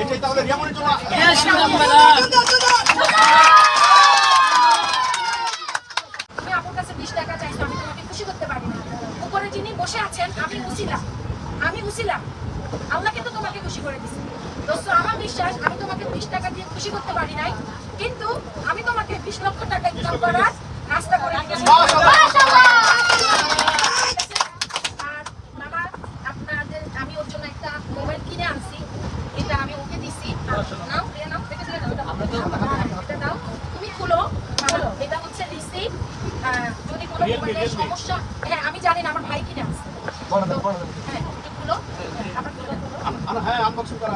এটাই যিনি বসে আছেন, আমি উসিলা। আমি উসিলা। আল্লাহ কিন্তু তোমাকে খুশি করে দিছে। দোস্ত, আমার বিশ্বাস, আমি তোমাকে বিশ টাকা দিয়ে খুশি করতে পারি নাই, কিন্তু আমি তোমাকে বিশ লক্ষ টাকা ইনকাম করার রাস্তা করে দিয়েছি আর বাবা আপনাদের আমি ওর জন্য একটা মোবাইল কিনে আনছি এটা আমি ওকে দিছি নাও প্রিয়া নাও এটা দিয়ে দাও এটা দাও তুমি খুলো খুলো এটা হচ্ছে রিসিপ্ট যদি কোনো মোবাইলের সমস্যা হ্যাঁ আমি জানি না আমার ভাই কিনে আনছে তো, হ্যাঁ হ্যাঁ আনবক্সিং করা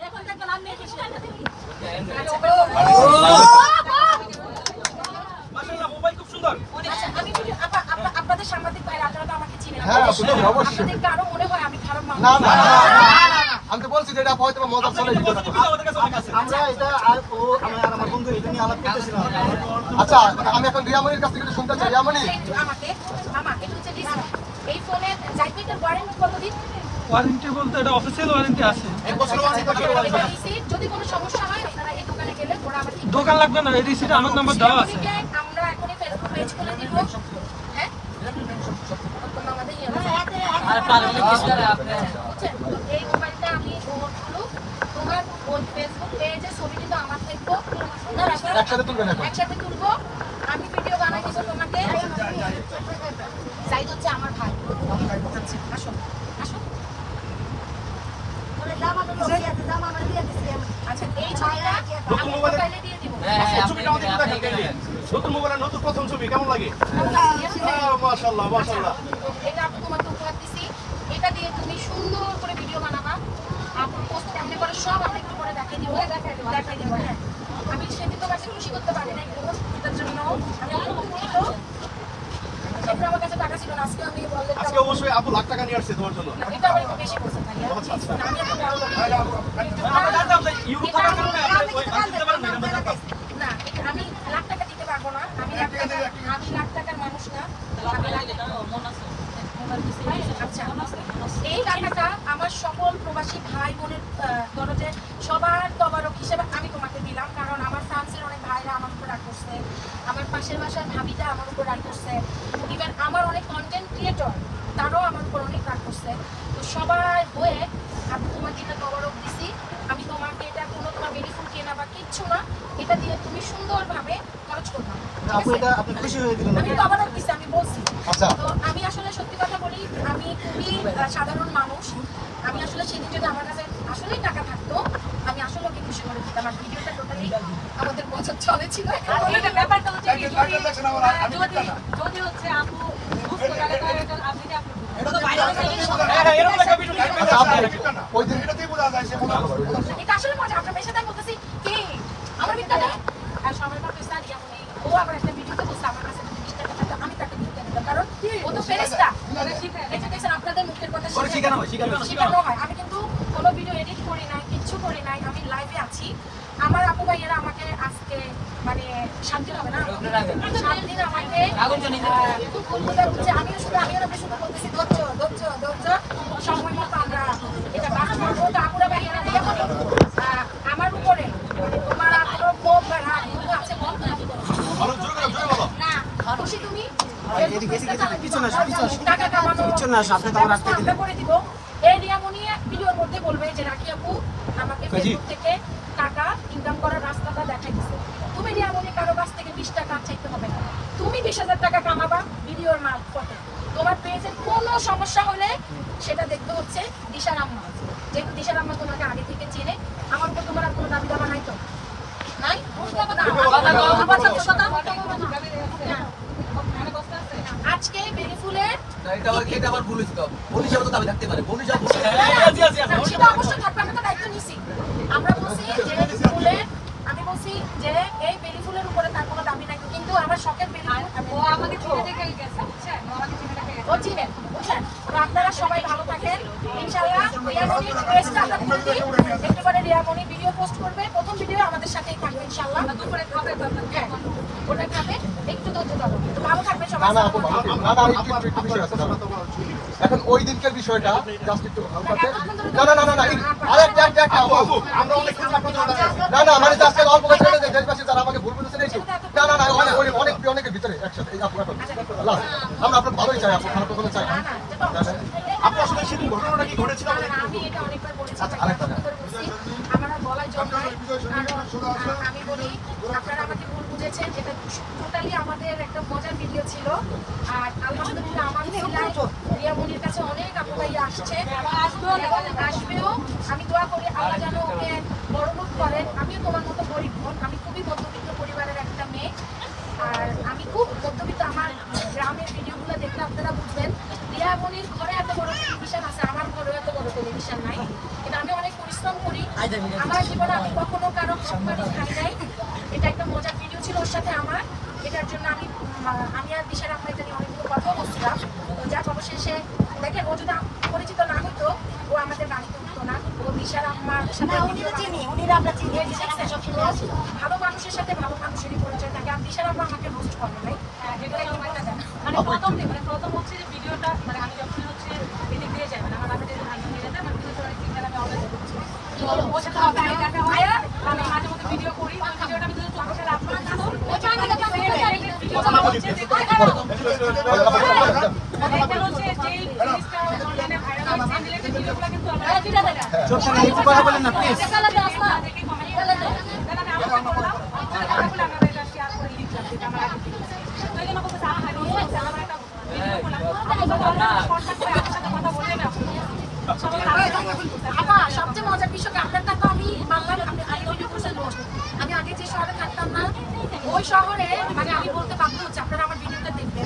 এখন দেখবেন আমি আচ্ছা আপনাদের সাংবাদিক ভাইরা আপনারা তো আমাকে চিনেন। মনে হয় না না। হয়তো চলে আমরা এটা আর ও আর আমার বন্ধু এটা নিয়ে আলাপ করতেছিলাম। আচ্ছা আমি এখন রিয়ামনির কাছ থেকে শুনতে চাই। আমাকে এই জাইপিটার ওয়ারেন্টি কতদিন? ওয়ারেন্টি বলতে এটা অফিসিয়াল ওয়ারেন্টি আছে। এক বছর ওয়ারেন্টি করতে এটা রিসিপ্ট যদি কোনো সমস্যা হয় আপনারা এই দোকানে গেলে ওরা আবার দোকান লাগবে না এই রিসিট আমার নাম্বার দেওয়া আছে। সেগুলিকে আমরা এখনই ফেসবুক পেজ খুলে দিব। হ্যাঁ? আমাদের বুঝছেন? তো এই মোবাইলটা আমি ওর খুলু তোমার ওর ফেসবুক পেজে ছবি কিন্তু আমার থাকব না রাখো। একসাথে তুলবেন এখন? একসাথে তুলবো। আমি ভিডিও বানাই দিব তোমাকে। সাইদ হচ্ছে আমার ভাই। আচ্ছা আসো। আসো। আচ্ছা এই ছবিটা আমি মোবাইলে দিয়ে দিব। ছবিটা আমাদের একটু নতুন মোবাইলের নতুন প্রথম ছবি কেমন লাগে? মাশাআল্লাহ মাশাআল্লাহ। এটা আপু তোমাকে উপহার দিছি। এটা দিয়ে তুমি সুন্দর করে ভিডিও বানাবা। আপু পোস্ট কেমনে করে সব আমি একটু করে দেখাই দিব। দেখাই দিব হ্যাঁ আমি সেদিন তোমাকে খুশি করতে পারি না এটার জন্য আমি দুঃখিত সেদিন আমার কাছে টাকা ছিল না আজকে আমি বললে আজকে অবশ্যই আপু লাখ টাকা নিয়ে আসছে তোমার জন্য। এটা আমার একটু বেশি বলছে ভাইয়া আমি একটু বড় আমরা জানতাম যে ইউরো টাকার কারণে আপনি ওই ভাঙতে দিতে পারেন না, আমি লাখ টাকা দিতে পারব না আমি লাখ টাকা আমি লাখ টাকার মানুষ না। আমি লাখ আচ্ছা এই টাকাটা আমার সকল প্রবাসী ভাই বোনের যে সবার তবারক হিসেবে আমি তোমাকে দিলাম কারণ আমার ফ্রান্সের অনেক ভাইরা আমার উপর রাগ করছে আমার পাশের বাসার ভাবিটা আমার উপর রাগ করছে। ইভেন আমার অনেক কন্টেন্ট ক্রিয়েটর তারাও আমার উপর অনেক রাগ করছে। তো সবাই হয়ে আমি তোমাকে এটা তবারক দিছি। আমি তোমাকে এটা কোনো তোমার বেনিফুল কেনা বা কিচ্ছু না এটা দিয়ে তুমি সুন্দরভাবে খরচ করবা। ঠিক আপু আছে? এটা আপনি খুশি হয়ে দিলেন আমি তবারক দিছি আমি বলছি। আচ্ছা। তো আমি আসলে সত্যি কথা বলি আমি খুবই সাধারণ মানুষ। আমি আসলে সেদিন যদি আমার কাছে আসলেই টাকা থাকতো আমি আসলে ওকে খুশি করে দিতাম। আর ভিডিওটা টোটালি আমাদের বছর চলে ছিল। এটা ব্যাপারটা হচ্ছে কি, যদি যদি যদি হচ্ছে আপু বুঝতে পারে তাহলে আপনি যে আপনি হ্যাঁ, এরকম একটা ভিডিও নিয়ে আপনি ওই দিন এটাতেই বোঝা যায় সে। এটা আসলে মজা আপনার পেশা তাই বলতেছি কি? আমার আর ও আবার একটা ভিডিওতে বলছে আমার কাছে আমি তাকে দিতে দিতাম কারণ ও তো ফেরেস্তা এই যে দেখছেন আপনাদের মুখের কথা শিখানো হয়, হয়। আমি কিন্তু কোনো ভিডিও এডিট করি নাই কিচ্ছু করি নাই আমি লাইভে আছি। আমার আপু ভাইয়েরা আমাকে আজকে মানে শান্তি হবে না? আমাকে আমিও শুধু আমিও না শুধু বলতেছি ধৈর্য ধৈর্য ধৈর্য। সময় মতো আমরা এটা বাস করব তো আপুরা ভাইয়েরা দিয়ে আমার উপরে মানে তোমার আরও ক্ষোভ বা রাগ এগুলো আছে বল না খুশি তুমি। টাকা কামানো আমার আমরা করে দিব। এই ভিডিওর মধ্যে বলবে যে রাখি আপু আমাকে ফেসবুক থেকে টাকা ইনকাম করার তুমি রিয়ামনি কারও কাছ থেকে বিশ টাকা চাইতে হবে না তুমি বিশ হাজার টাকা কামাবা ভিডিওর মারফতে তোমার পেজের কোনো সমস্যা হলে সেটা দেখতে হচ্ছে দিশার আম্মা। যেহেতু দিশার আম্মা তোমাকে আগে থেকে চেনে আমার উপর তোমার আর কোনো দাবি দাবা নাই তো? নাই? আজকে বেরিফুলের এটা আবার এটা আবার ভুল তো। পুলিশ তো দাবি থাকতে পারে। পুলিশ হ্যাঁ, জি, জি, জি। না, সেটা অবশ্যই থাকবে আমি তো দায়িত্ব নিছি আমরা বলছি যে ফুলের আমি বলছি যে এই বেরি ফুলের উপরে তার কোনো দাবি নাই কিন্তু আমার শখের বেরি ও আমাকে চিনে দেখে গেছে বুঝছেন ও আমাকে চিনে দেখে গেছে ও তো আপনারা সবাই ভালো থাকেন। দিই একটু পরে রিয়ামনি ভিডিও পোস্ট করবে। প্রথম ভিডিও আমাদের সাথেই থাকবে দুপুরে খাবে হ্যাঁ ওটা খাবে। একটু ধৈর্য ধরো। তো ভালো থাকবে সবাই। না আপু ভালো থাকবেন। না না একটু একটু- একটু বিষয় আছে দাঁড়ান। এখন ওই দিনকার বিষয়টা জাস্ট একটু হালকাতে না দেখা আমরা অনেক মানে জাস্ট অল্প করে ছেড়ে দেন দেশবাসী যারা আমাকে ভুল বুঝেছেন এই না না না অনেক অনেক অনেক অনেকের ভিতরে একসাথে এই আপনার চাই আপু খারাপ কখনো চাই অবশ্যই। আপু আসলে সেদিন ঘটনাটা কি ঘটেছিল আমি এটা অনেকবার বলেছি, আচ্ছা, আরেকটা আমি বলি, আপনারা আমাকে ভুল বুঝেছেন, এটা totally আমাদের একটা মজার ভিডিও ছিল। আর আলহামদুলিল্লাহ আমার রিয়ামনির কাছে অনেক আসছে আসবেও। আমি দোয়া করি আল্লাহ যেন ওকে বড় লোক করেন। আমিও তোমার মতো গরিব বোন। আমি খুবই মধ্যবিত্ত পরিবারের একটা মেয়ে আর আমি খুব মধ্যবিত্ত আমার গ্রামের ভিডিওগুলো দেখলে আপনারা বুঝবেন রিয়া মনির ঘরে এত বড় টেলিভিশন আছে আমার ঘরেও এত বড় টেলিভিশন নাই। কিন্তু আমি অনেক পরিশ্রম করি। আমার জীবনে আমি কখনো কারও সম্মানি খাই নাই। এটা একটা মজার ভিডিও ছিল ওর সাথে আমার। এটার জন্য আমি আমি আর দিশার আপনার জানি অনেকগুলো কথা বলছিলাম। তো যাক অবশেষে দেখেন ও যদি পরিচিত না হতো ও আমাদের বাড়িতে উঠতো না ও দিশার আমার সাথে ভিডিও চিনি উনিরা আমরা চিনি ভালো মানুষের সাথে ভালো মানুষেরই পরিচয় থাকে আর দিশার আম্মা আমাকে রোস্ট করে একটা মানে প্রথম মানে প্রথম হচ্ছে যে ভিডিওটা মানে আমি যখন হচ্ছে এদিক দিয়ে যাই মানে আমার নিয়ে যেতে অনেক আমি অলরেডি দেখছি তো ওর সাথে হয় আমি মাঝে মধ্যে ভিডিও করি ওই ভিডিওটা আমি যদি সাথে আপলোড মানে হচ্ছে যেই জিনিসটা সবচেয়ে মজার বিষয় কি আপনার তো আমি বাংলার আমি আগে যে শহরে থাকতাম না ওই শহরে মানে আমি বলতে বাধ্য হচ্ছে, আপনারা আমার ভিডিওটা দেখবেন।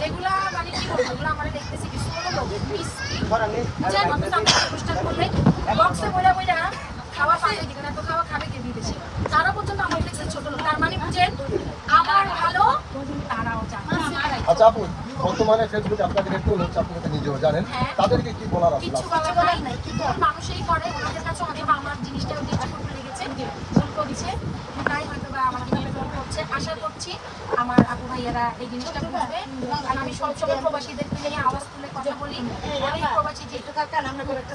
যেগুলা মানে কি বলব, ওগুলো আমার দেখতেছি তারা পর্যন্ত আমার আমার ভালো তারাও জানেন। তাদেরকে কি বলার আছে কিছু বলার নাই, কিন্তু মানুষই করে, ওনাদের কাছে অনেক আমার জিনিসটা ওদের চোখ লেগেছে ভুল তাই হয়তো বা হচ্ছে আশা করছি আমার আপু ভাইয়ারা এই জিনিসটা বুঝবে। কারণ আমি সব সময় প্রবাসীদের নিয়ে আওয়াজ তুলে কথা বলি। অনেক প্রবাসী যেহেতু কারণ আমরা করে একটা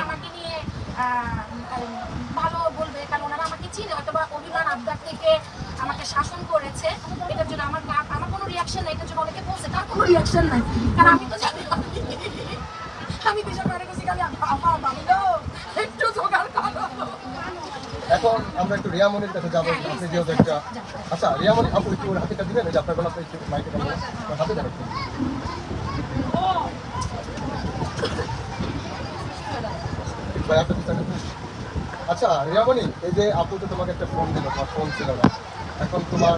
আমাকে নিয়ে ভালো বলবে কারণ ওনারা আমাকে চিনে অথবা অভিমান আবদার থেকে আমাকে শাসন করেছে। এটার জন্য আমার না- আমার কোনো রিয়াকশন নাই এটার জন্য অনেকে বলছে তার কোনো রিয়াকশন নাই। কারণ আমি তো জানি। আমি দুজন বাইরে গেছি খালি বাবা ভালো একটু জোগাড় করো এখন আমরা একটু রিয়ামনির কাছে যাব আপনি যেহেতু একটা আচ্ছা রিয়ামনি আপু একটু ওর হাতে দিবেন যে আপনার গলাতে একটু মাইকে হাতে আপনার আচ্ছা রিয়ামনি এই যে আপু তো তোমাকে একটা ফোন দিল তোমার ফোন ছিল না। এখন তোমার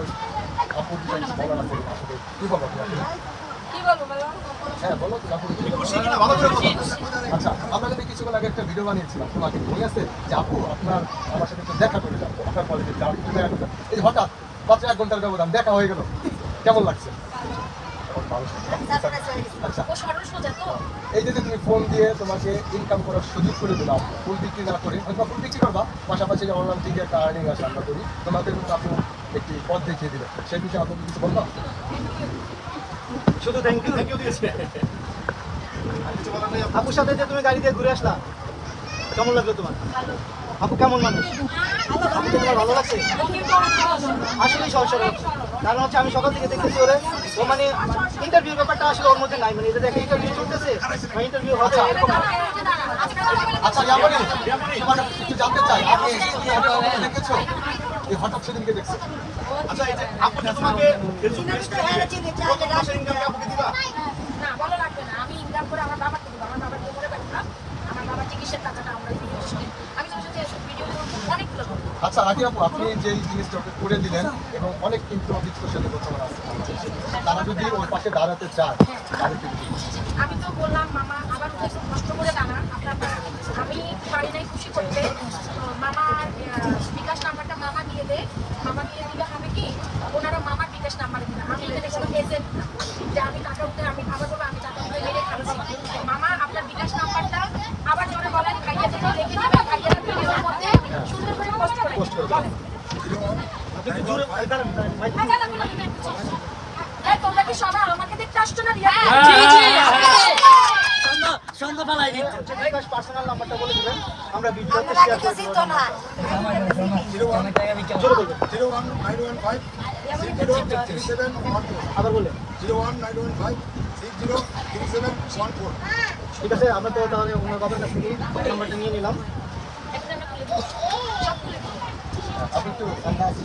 আপু বলার আছে কি বলো তুমি? আসলে? কি বলো হ্যাঁ বলো বলো। আচ্ছা আমরা কিছুক্ষণ আগে একটা ভিডিও বানিয়েছিলাম তোমাকে মনে আছে? যে আপু আপনার আমার সাথে একটু দেখা করে যাব আপনার কলেজে যাব। এই হঠাৎ মাত্র এক ঘণ্টার ব্যবধান দেখা হয়ে গেল। কেমন লাগছে? এখন ভালো। আচ্ছা। এই যে তুমি ফোন দিয়ে তোমাকে ইনকাম করার সুযোগ করে দিলাম ফুল বিক্রি না করে হয়তো ফুল বিক্রি করবা পাশাপাশি যে অনলাইন থেকে একটা আর্নিং আসে আমরা করি তোমাকে কিন্তু আপনি একটি পথ দেখিয়ে দিলেন সেই বিষয়ে আপনি কিছু বললাম শুধু থ্যাংক ইউ থ্যাংক ইউ দিয়েছে আর কিছু বলার নেই আপু? আপুর সাথে যে তুমি গাড়ি দিয়ে ঘুরে আসলা কেমন লাগল তোমার? আপু কেমন মানুষ? আপুকে তোমার ভালো লাগছে? আসলেই সহজ সরল কারণ হচ্ছে আমি সকাল থেকে দেখতেছি ওরে ও মানে ইন্টারভিউ ব্যাপারটা আসলে ওর মধ্যে নাই। মানে এটা দেখে ইন্টারভিউ চলতেছে ইন্টারভিউ হবে। আচ্ছা ইয়ামনি কিছু জানতে চাই। আপনি দেখেছ? এই হঠাৎ সেদিনকে দেখছ। আচ্ছা এই যে আপু যে তোমাকে ফেসবুক পেজটা দিবে, প্রথম মাসের ইনকাম কি দিবা না বলা লাগবে না আমি ইনকাম করে আমার বাবাকে দেবো আমার বাবার কোমরে ব্যথা আমার বাবার চিকিৎসার টাকাটা আমরা দিয়ে আসি আমি তোমার সাথে এসব ভিডিও অনেকগুলো করব আচ্ছা আগে আপু, আপনি যে জিনিসটা করে দিলেন এবং অনেক কিন্তু অভিজ্ঞতার সাথে বর্তমানে আছে তারা যদি ওর পাশে দাঁড়াতে চায় আমি তো বললাম, মামা আবার কষ্ট করে দানা আপনার আমি পারি নাই খুশি করতে। মামার বিকাশ নাম্বারটা মামা দিয়ে দে। মামা দিয়ে দিলে হবে কি? ওনারা মামার বিকাশ নাম্বার দিবে। আমি এখানে এজেন্ট না যে আমি টাকা উঠে আমি আবার বলব আমি টাকা উঠে মেরে খাচ্ছি মামা আপনার বিকাশ নাম্বারটা আবার জোরে বলেন ভাইয়া থেকে রেখে দিবে ভাইয়া ভিডিওর মধ্যে সুন্দর করে পোস্ট করে পোস্ট করে দেবেন। আপনি একটু জোরে এই দাঁড়ান, দাঁড়ান, মাইক- এই তোমরা কি সবাই আমাকে দেখতে আসছো না রিয়া? হচ্ছে বিকাশ পার্সোনাল নাম্বারটা বলে দিবেন আমরা ভিডিওতে শেয়ার করে দেবো সেভেন ওয়ান আবার বললেন zero one nine one five six zero three seven one four ঠিক আছে আমরা তো তাহলে ওনার বাবার কাছ থেকে নাম্বারটা নিয়ে নিলাম আপনি একটু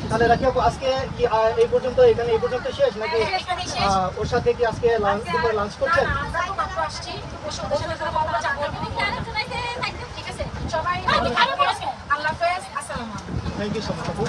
তাহলে রাখি আপু আজকে কি এই পর্যন্ত এখানে এই পর্যন্ত শেষ? নাকি এখানেই ওর সাথে কি আজকে লাঞ্চ দুপুরে লাঞ্চ করছেন? না, আমরা তো মাত্র আসছি। বসে ওদের সাথে কথা বলা যাবে ঠিক আছে। সবাই আল্লাহ হাফেজ আসসালামু আলাইকুম। থ্যাংক ইউ সো মাচ আপু।